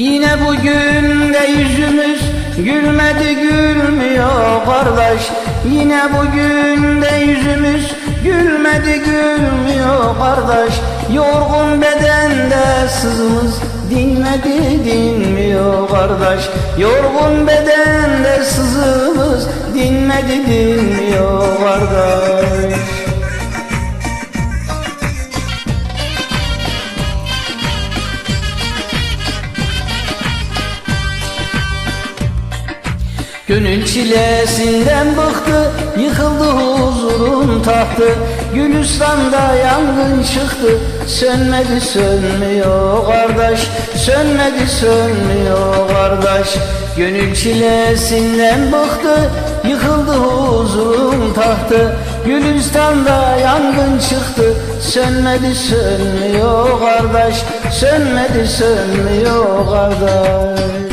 Yine bugün de yüzümüz gülmedi gülmüyor kardeş. Yine bugün de yüzümüz gülmedi gülmüyor kardeş. Yorgun bedende sızımız dinmedi dinmiyor kardeş. Yorgun bedende sızımız dinmedi dinmiyor Gönül çilesinden bıktı Yıkıldı huzurun tahtı. Gülistan'da yangın çıktı Sönmedi sönmüyor kardeş. Sönmedi sönmüyor kardeş. Gönül çilesinden bıktı Yıkıldı huzurun tahtı. Gülistan'da yangın çıktı Sönmedi sönmüyor kardeş. Sönmedi sönmüyor kardeş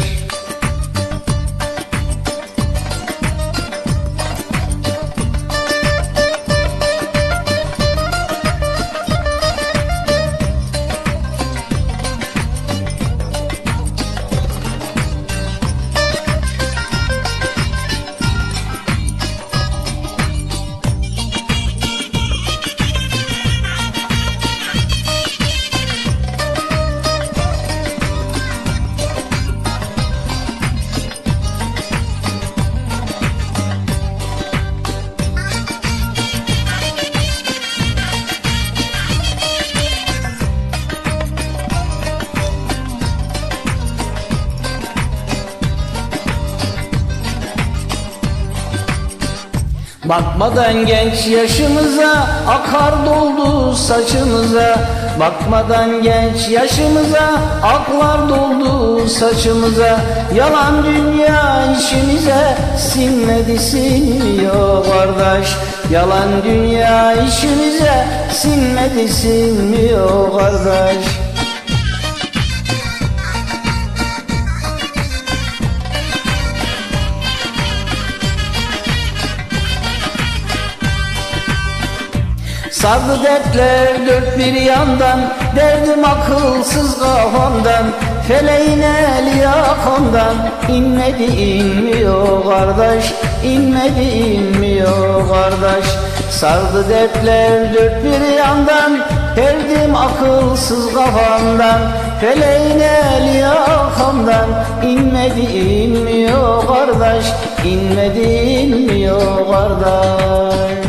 Bakmadan genç yaşımıza akar doldu saçımıza. Bakmadan genç yaşımıza aklar doldu saçımıza. Yalan dünya işimize sinmedi sinmiyor kardeş. Yalan dünya işimize sinmedi sinmiyor kardeş Sardı dertler dört bir yandan Derdim akılsız kafamdan Feleğin eli yakamdan. İnmedi inmiyor kardeş İnmedi inmiyor kardeş? Sardı dertler dört bir yandan Derdim akılsız kafamdan Feleğin eli yakamdan. İnmedi inmiyor kardeş İnmedi inmiyor kardeş